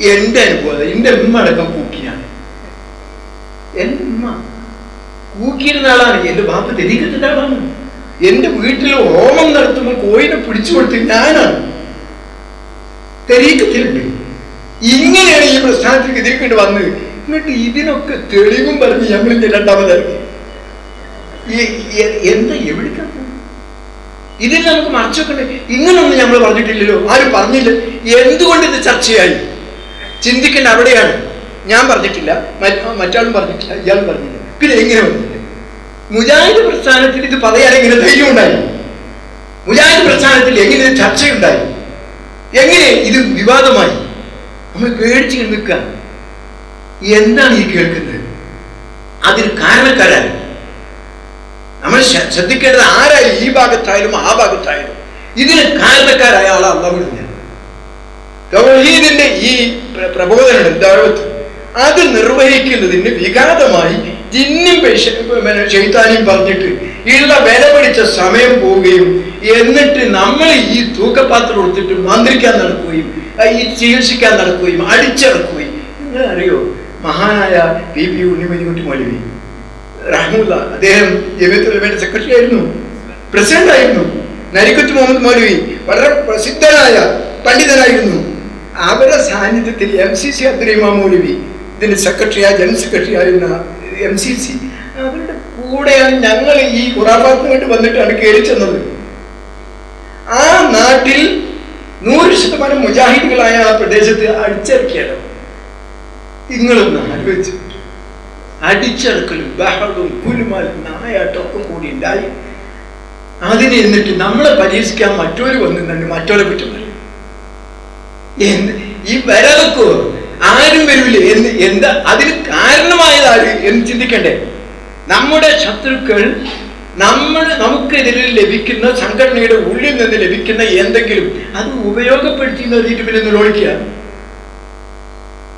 എന്റെ അനുഭവം എന്റെ ഉമ്മ അടക്കം കൂക്കിയാണ്. എന്റെ ഉമ്മ. കൂക്കിയിരുന്ന ആളാണ്. എന്റെ ബാപ്പ തെരീക്കത്തിന്റെ ആളാണ്. എന്റെ വീട്ടിൽ ഓമം നടത്തുമ്പോൾ കോയിനെ പിടിച്ചു കൊടുത്ത് ഞാനാണ്. തെരീക്കത്തിലുണ്ട്. ഇങ്ങനെയാണ് ഈ പ്രസ്ഥാനത്തിൽ എതിർക്കൊണ്ട് വന്ന് എന്നിട്ട് ഇതിനൊക്കെ തെളിവും പറഞ്ഞ് ഞങ്ങളും രണ്ടാമതായിരുന്നു എന്താ എവിടേക്കാ? ഇതിൽ നമുക്ക് മറച്ചു വെക്കണ്ടേ? ഇങ്ങനൊന്നും നമ്മൾ പറഞ്ഞിട്ടില്ലല്ലോ. ആരും പറഞ്ഞില്ല. എന്തുകൊണ്ട് ഇത് ചർച്ചയായി? ചിന്തിക്കേണ്ട അവിടെയാണ്. ഞാൻ പറഞ്ഞിട്ടില്ല. മറ്റാളും പറഞ്ഞിട്ടില്ല. ഇയാളും പറഞ്ഞില്ല. പിന്നെ എങ്ങനെ വന്നില്ല? മുജാഹിദ് പ്രസ്ഥാനത്തിൽ ഇത് പറയാൻ എങ്ങനെ ധൈര്യം ഉണ്ടായി മുജാഹിദ് പ്രസ്ഥാനത്തിൽ എങ്ങനെ ചർച്ചയുണ്ടായി? എങ്ങനെ ഇത് വിവാദമായി? നമ്മൾ പേടിച്ച് നിൽക്കുക. എന്താണ് ഈ കേൾക്കുന്നത്? അതിന് കാരണക്കാരാണ് നമ്മൾ ശ്ര- ശ്രദ്ധിക്കേണ്ടത് ആരായാലും ഈ ഭാഗത്തായാലും ആ ഭാഗത്തായാലും? ഇതിന് കാരണക്കാരായ ആളാണ് അള്ളാഹുവിനെ ഈ പ്ര- പ്രബോധനം എന്താണോ അത് നിർവഹിക്കുന്നതിന് വിഘാതമായി ജിന്നും ചെയ്താനും പറഞ്ഞിട്ട് ഇള്ള വില പിടിച്ച സമയം പോവുകയും എന്നിട്ട് നമ്മൾ ഈ തൂക്കപാത്രം കൊടുത്തിട്ട് മന്ത്രിക്കാൻ നടക്കുകയും ഈ ചികിത്സിക്കാൻ നടക്കുകയും അടിച്ചിറക്കുകയും. നിങ്ങൾ അറിയോ മഹാനായ പി. പി. ഉണ്ണിമതികുട്ടി മൗലവി റഹ്മുല്ല അദ്ദേഹം ജമിയത്തുലമയുടെ സെക്രട്ടറി ആയിരുന്നു. പ്രസിഡന്റ് ആയിരുന്നു. നരിക്കുത്ത് മുഹമ്മദ് മൗലവി വളരെ പ്രസിദ്ധനായ പണ്ഡിതനായിരുന്നു. അവരുടെ സാന്നിധ്യത്തിൽ M C C Abdurahiman Maulavi ഇതിന്റെ സെക്രട്ടറി ജനറൽ സെക്രട്ടറി ആയിരുന്ന എം സി സി അവരുടെ കൂടെയാണ് ഞങ്ങൾ ഈ ഖുറാബാത്തിന് വേണ്ടി വന്നിട്ടാണ് കയറി ചെന്നത്. ആ നാട്ടിൽ നൂറ് ശതമാനം മുജാഹിദുകളായ ആ പ്രദേശത്ത് അടിച്ചിറക്കിയാലോ നിങ്ങളൊന്ന് ആലോചിച്ചു. അടിച്ചിറക്കലും ബഹളവും കുലുമാലും നായാട്ടൊക്കെ കൂടി ഉണ്ടായി. അതിനെ എന്നിട്ട് നമ്മളെ പരീക്ഷിക്കാൻ മറ്റൊരു വന്നിട്ടുണ്ട് മറ്റൊരു കുറ്റം ഈ വരവെക്കോ ആരും വരില്ല എന്ന് എന്താ അതിന് കാരണമായത് ആര് എന്ന് ചിന്തിക്കണ്ടേ? നമ്മുടെ ശത്രുക്കൾ നമ്മൾ നമുക്കെതിരെ ലഭിക്കുന്ന സംഘടനയുടെ ഉള്ളിൽ നിന്ന് ലഭിക്കുന്ന എന്തെങ്കിലും അത് ഉപയോഗപ്പെടുത്തി പിന്നെ നിരോധിക്കുക